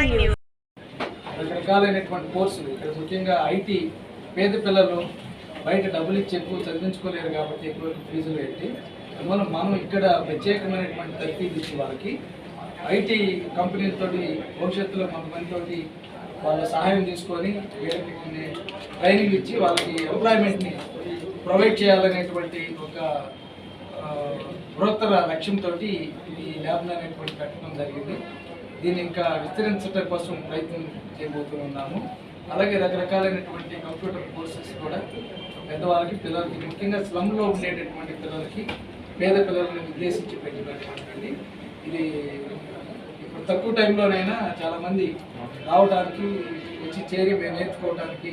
News రకరకాలైనటువంటి కోర్సులు. ఇక్కడ ముఖ్యంగా ఐటీ పేద పిల్లలు బయట డబ్బులు ఇచ్చి ఎక్కువ చదివించుకోలేరు కాబట్టి ఎక్కువ ఫీజులు పెట్టి. అందువల్ల మనం ఇక్కడ ప్రత్యేకమైనటువంటి తరఫీదు ఇచ్చి వాళ్ళకి ఐటీ కంపెనీలతో భవిష్యత్తులో కొంతమందితోటి వాళ్ళ సహాయం తీసుకొని వీళ్ళకి కొన్ని ట్రైనింగ్ ఇచ్చి వాళ్ళకి ఎంప్లాయ్మెంట్ని ప్రొవైడ్ చేయాలనేటువంటి ఒక బృహత్తర లక్ష్యంతో ఈ ల్యాబ్ అనేటువంటి పెట్టడం జరిగింది. దీన్ని ఇంకా విస్తరించడం కోసం ప్రయత్నం చేయబోతూ ఉన్నాము అలాగే రకరకాలైనటువంటి కంప్యూటర్ కోర్సెస్ కూడా పెద్దవాళ్ళకి పిల్లలకి ముఖ్యంగా స్లమ్లో ఉండేటటువంటి పిల్లలకి పేద పిల్లలను ఉద్దేశించి పెట్టినటువంటిది. ఇది ఇప్పుడు తక్కువ టైంలోనైనా చాలామంది రావడానికి వచ్చి చేరి మేము నేర్చుకోవడానికి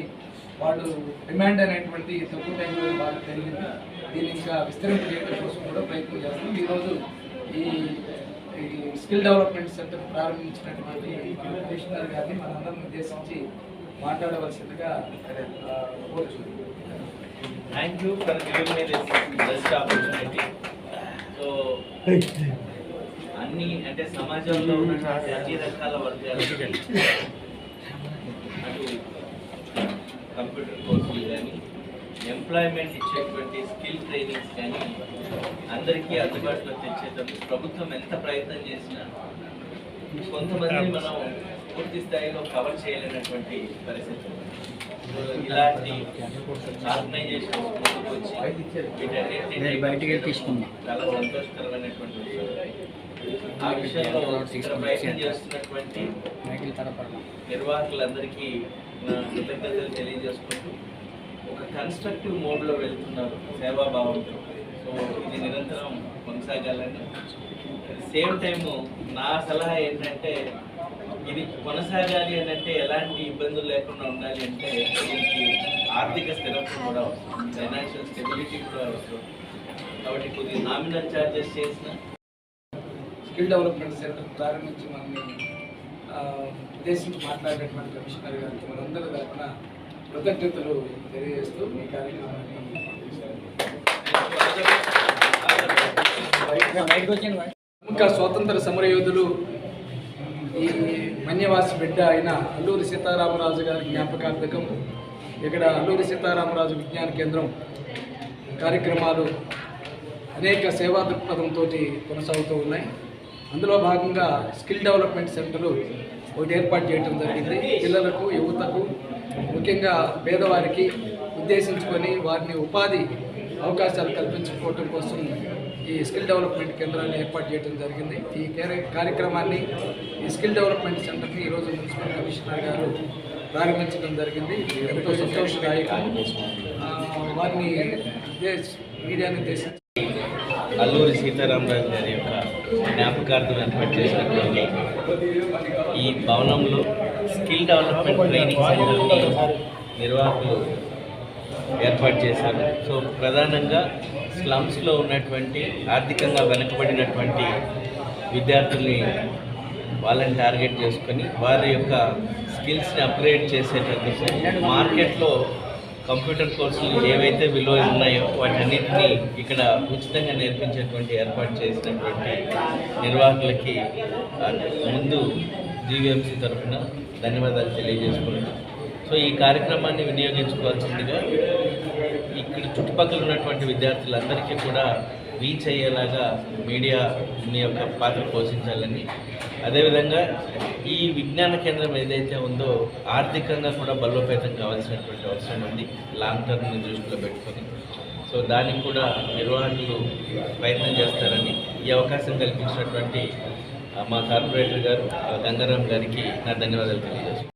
వాళ్ళు డిమాండ్ అనేటువంటి తక్కువ టైంలో వాళ్ళకి పెరిగింది దీన్ని ఇంకా విస్తరింపజేయడం కోసం కూడా ప్రయత్నం చేస్తున్నాం. ఈరోజు ఈ స్కిల్ డెవలప్మెంట్ సెంటర్ ప్రారంభించినటువంటి కమిషనర్ గారిని మనందరం ఉద్దేశించి మాట్లాడవలసిందిగా కోరుచున్నాను Thank you for giving me this best opportunity. So అన్ని అంటే సమాజంలో ఉన్నటువంటి అన్ని రకాల వర్గాలు అటు కంప్యూటర్ కోర్సులు కానీ ఎంప్లాయ్మెంట్ ఇచ్చేటువంటి స్కిల్ ట్రైనింగ్స్ కానీ అందరికీ అందుబాటులో తెచ్చేటప్పుడు ప్రభుత్వం ఎంత ప్రయత్నం చేసినా కొంతమంది మనం పూర్తి స్థాయిలో కవర్ చేయలేనటువంటి పరిస్థితి ఇలాంటి ఆర్గనైజేషన్ ముందుకు వచ్చి వీటన్నిటిని బయటికి తీసుకుందాం. చాలా సంతోషకరమైనటువంటి ఆ విషయంలో ప్రయత్నం చేస్తున్నటువంటి నిర్వాహకులందరికీ నా కృతజ్ఞతలు తెలియజేసుకుంటూ ఒక కన్స్ట్రక్టివ్ మోడ్లో వెళ్తున్నారు సేవాభావంతో సో ఇది నిరంతరం కొనసాగాలని. సేమ్ టైము నా సలహా ఏంటంటే ఇది కొనసాగాలి అని అంటే ఎలాంటి ఇబ్బందులు లేకుండా ఉండాలి అంటే దీనికి ఆర్థిక స్థిరత్వం కూడా అవసరం ఫైనాన్షియల్ స్టెబిలిటీ కూడా అవసరం. కాబట్టి కొద్దిగా నామినల్ ఛార్జెస్ చేసిన స్కిల్ డెవలప్మెంట్ సెంటర్ ప్రారంభించి మనల్ని ఉద్దేశించి మాట్లాడేటువంటి కమిషనర్ గారికి మనందరూ తరఫున కృతజ్ఞతలు తెలియజేస్తూ మీ కార్యక్రమాన్ని ప్రముఖ ఇంకా స్వాతంత్ర సమరయోధులు ఈ మన్యవాసి బిడ్డ అయిన అల్లూరి సీతారామరాజు గారి జ్ఞాపకార్థకం ఇక్కడ అల్లూరి సీతారామరాజు విజ్ఞాన కేంద్రం కార్యక్రమాలు అనేక సేవా దృక్పథంతో కొనసాగుతూ ఉన్నాయి. అందులో భాగంగా స్కిల్ డెవలప్మెంట్ సెంటరు ఒకటి ఏర్పాటు చేయడం జరిగింది. పిల్లలకు యువతకు ముఖ్యంగా పేదవారికి ఉద్దేశించుకొని వారిని ఉపాధి అవకాశాలు కల్పించుకోవటం కోసం ఈ స్కిల్ డెవలప్మెంట్ కేంద్రాన్ని ఏర్పాటు చేయడం జరిగింది. ఈ కార్యక్రమాన్ని ఈ స్కిల్ డెవలప్మెంట్ సెంటర్ని ఈరోజు మున్సిపల్ కమిషనర్ గారు ప్రారంభించడం జరిగింది. ఎంతో సంతోషదాయకం. వారిని ఉద్దేశ్- ఉద్దేశించి అల్లూరి సీతారామరాజు గారి యొక్క జ్ఞాపకార్థం ఏర్పాటు చేసినటువంటి ఈ భవనంలో స్కిల్ డెవలప్మెంట్ ట్రైనింగ్ సెంటర్ని నిర్వాహకులు ఏర్పాటు చేశారు. సో ప్రధానంగా స్లమ్స్లో ఉన్నటువంటి ఆర్థికంగా వెనుకబడినటువంటి విద్యార్థుల్ని వాళ్ళని టార్గెట్ చేసుకొని వారి యొక్క స్కిల్స్ని అప్గ్రేడ్ చేసేటందుకు మార్కెట్లో కంప్యూటర్ కోర్సులు ఏవైతే విలువ ఉన్నాయో వాటన్నింటినీ ఇక్కడ ఉచితంగా నేర్పించేటువంటి ఏర్పాటు చేసినటువంటి నిర్వాహకులకి ముందు జీవీఎంసీ తరఫున ధన్యవాదాలు తెలియజేసుకుంటున్నాం. సో ఈ కార్యక్రమాన్ని వినియోగించుకోవాల్సిందిగా ఇక్కడ చుట్టుపక్కల ఉన్నటువంటి విద్యార్థులందరికీ కూడా రీచ్ అయ్యేలాగా మీడియా మీ యొక్క పాత్ర పోషించాలని అదేవిధంగా ఈ విజ్ఞాన కేంద్రం ఏదైతే ఉందో ఆర్థికంగా కూడా బలోపేతం కావాల్సినటువంటి అవసరం ఉంది లాంగ్ టర్మ్ని దృష్టిలో పెట్టుకొని. సో దానికి కూడా నిర్వాహకులు ప్రయత్నం చేస్తారని ఈ అవకాశం కల్పించినటువంటి మా కార్పొరేటర్ గారు ఆ, గంగారాం గారికి నా ధన్యవాదాలు తెలియజేస్తున్నాను.